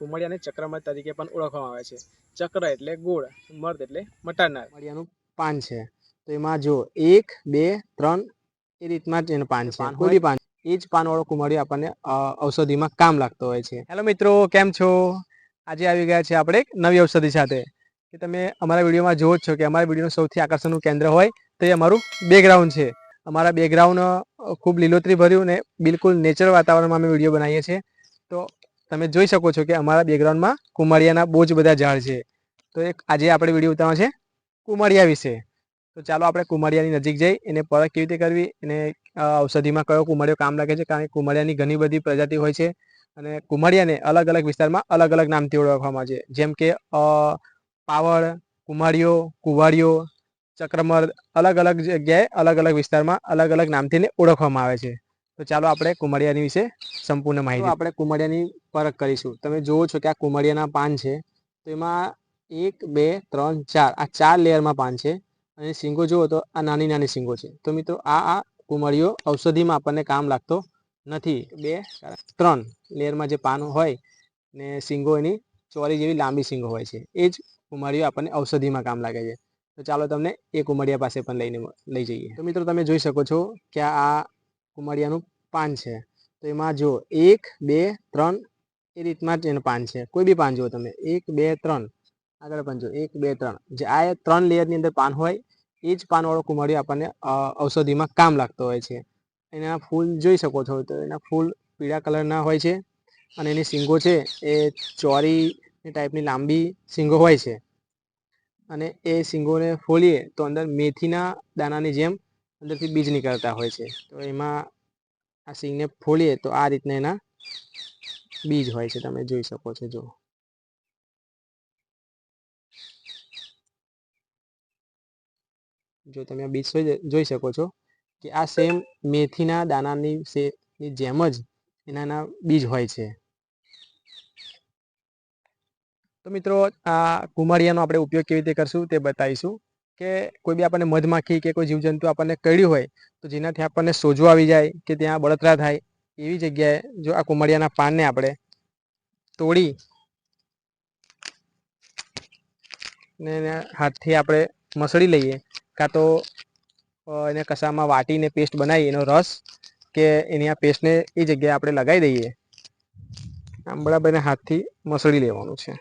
કુમળિયાને ચક્રમત તરીકે પણ ઓળખવામાં આવે છે. ચક્ર એટલે ગોળ મર્દ એટલે મટાડનાર. કુમારિયાનું પાન છે. તો એમાં જો એક બે ત્રણ એ રીતના જ એનું પાન છે. પાન કોઈ પાન. એ જ પાનવાળો કુમારિયો આપણને ઔષધિમાં કામ લાગતો હોય છે. હેલો મિત્રો કેમ છો? આજે આવી ગયા છે આપણે એક નવી ઔષધિ સાથે. કે તમે અમારા વિડીયોમાં જુઓ જ છો કે અમારા વિડીયોનું સૌથી આકર્ષણનું કેન્દ્ર હોય તો એ અમારું બેકગ્રાઉન્ડ છે. અમારા બેકગ્રાઉન્ડ ખૂબ લીલોતરી ભર્યું ને બિલકુલ નેચરલ વાતાવરણમાં અમે વીડિયો બનાવીએ છીએ. તો તમે જોઈ શકો છો કે અમારા બેકગ્રાઉન્ડમાં કુમારિયાના બહુ જ બધા ઝાડ છે. તો એક આજે આપણે વીડિયો ઉતારવાનો છે કુમારિયા વિશે. તો ચાલો આપણે કુમારિયાની નજીક જઈ એને પરખ કેવી રીતે કરવી, એને ઔષધિમાં કયો કુમારિયો કામ લાગે છે, કારણ કે કુમારિયાની ઘણી બધી પ્રજાતિ હોય છે અને કુમારિયાને અલગ અલગ વિસ્તારમાં અલગ અલગ નામથી ઓળખવામાં આવે છે. જેમ કે પાવડ કુમારિયો કુવાડિયો ચક્રમર્દ, અલગ અલગ જગ્યાએ અલગ અલગ વિસ્તારમાં અલગ અલગ નામથી ઓળખવામાં આવે છે. તો ચાલો આપણે કુમળિયાની વિશે સંપૂર્ણ માહિતી. આપણે કુમળિયાની પરખ કરીશું. તમે જુઓ છો કે આ કુમળિયાના પાન છે. તો એમાં એક બે ત્રણ ચાર. આ ચાર લેયરમાં પાન છે. અને સિંગો જુઓ તો આ નાની નાની સિંગો છે. તો મિત્રો આ આ કુમળીઓ ઔષધિમાં આપણને કામ લાગતો નથી. બે ત્રણ લેયરમાં જે પાન હોય ને સિંગો એની ચોરી જેવી લાંબી સિંગો હોય છે. એ જ કુમળીઓ આપણને ઔષધિમાં કામ લાગે છે. તો ચાલો તમને એ કુમળિયા પાસે પણ લઈને લઈ જઈએ. તો મિત્રો તમે જોઈ શકો છો કે આ કુમારિયાનું પાન છે. તો એમાં જો એક, બે, ત્રણ, એ રીતમાં જ એનું પાન છે. કોઈ બી પાન જુઓ તમે, એક, બે, ત્રણ. આગળ પણ જો એક, બે, ત્રણ. જે આ ત્રણ લેયરની અંદર પાન હોય, એ જ પાનવાળો કુમાળિયો આપણને ઔષધિમાં કામ લાગતો હોય છે. એના ફૂલ જોઈ શકો છો તો એના ફૂલ પીળા કલરના હોય છે અને એની સિંગો છે, એ ચોરી ટાઈપની લાંબી સિંગો હોય છે. અને એ સિંગોને ફોલીએ તો અંદર મેથીના દાણાની જેમ અંદરથી બીજ નીકળતા હોય છે. તો એમાં આ સિંગને ફોલીએ તો આ રીતના એના બીજ હોય છે. તમે જોઈ શકો છો જો જો તમે આ બીજ જોઈ શકો છો કે આ સેમ મેથીના દાણાની સે, ની જેમ જ એનાના બીજ હોય છે. તો મિત્રો આ કુમારિયાનો આપણે ઉપયોગ કેવી રીતે કરશું તે બતાવીશું. કે કોઈ બી આપણને મધમાખી કે કોઈ જીવજંતુ આપણને કરડ્યું હોય, તો જેનાથી આપણને સોજો આવી જાય કે ત્યાં બળતરા થાય, એવી જગ્યાએ જો આ કુમળિયાના પાનને આપણે તોડી ને હાથથી આપણે મસળી લઈએ, કાં તો એને કસામાં વાટીને પેસ્ટ બનાવી, એનો રસ કે એની આ પેસ્ટને એ જગ્યાએ આપણે લગાવી દઈએ. આમ બરાબર એને હાથથી મસળી લેવાનું છે.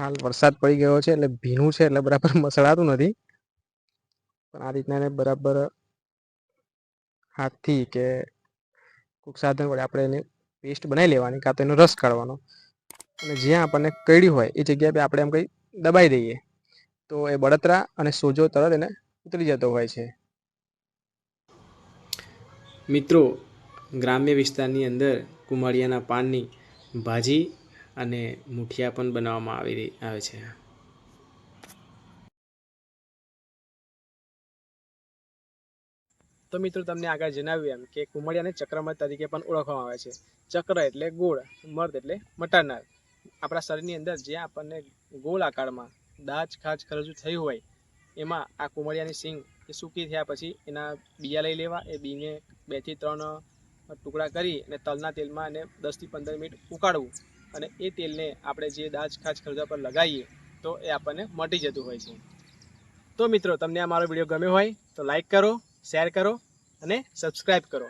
હાલ વરસાદ પડી ગયો છે એટલે ભીનું છે એટલે બરાબર મસળાતું નથી. પણ આ રીતના એને બરાબર હાથથી કે કોઈક સાધન વડે આપણે એને પેસ્ટ બનાવી લેવાની કાં તો એનો રસ કાઢવાનો. અને જ્યાં આપણને કડ્યું હોય એ જગ્યાએ બી આપણે એમ કંઈ દબાઈ દઈએ. તો એ બળતરા અને સોજો તરત એને ઉતરી જતો હોય છે. મિત્રો, ગ્રામ્ય વિસ્તારની અંદર કુમાળિયાના પાનની ભાજી અને મુઠિયા પણ બનાવવામાં આવી આવે છે. તો મિત્રો, તમને આગળ જણાવ્યું એમ કે કુમળિયાને ચક્રમત તરીકે પણ ઓળખવામાં આવે છે. ચક્ર એટલે ગોળ મર્દ એટલે મટાનાર આપણા શરીરની અંદર જ્યાં આપણને ગોળ આકારમાં દાજ ખાજ ખરજુ થયું હોય, એમાં આ કુમળિયાની સિંગ એ સૂકી થયા પછી એના બિયા લઈ લેવા, એ બીને બેથી ત્રણ ટુકડા કરી અને તલના તેલમાં એને દસથી પંદર મિનિટ ઉકાળવું. અને એ તેલને આપણે જે દાજ ખાજ ખરીદવા પર લગાવીએ, તો એ આપણને મટી જતું હોય છે. તો મિત્રો, તમને આ મારો વીડિયો ગમ્યો હોય, તો લાઈક કરો, શેર કરો અને સબસ્ક્રાઈબ કરો.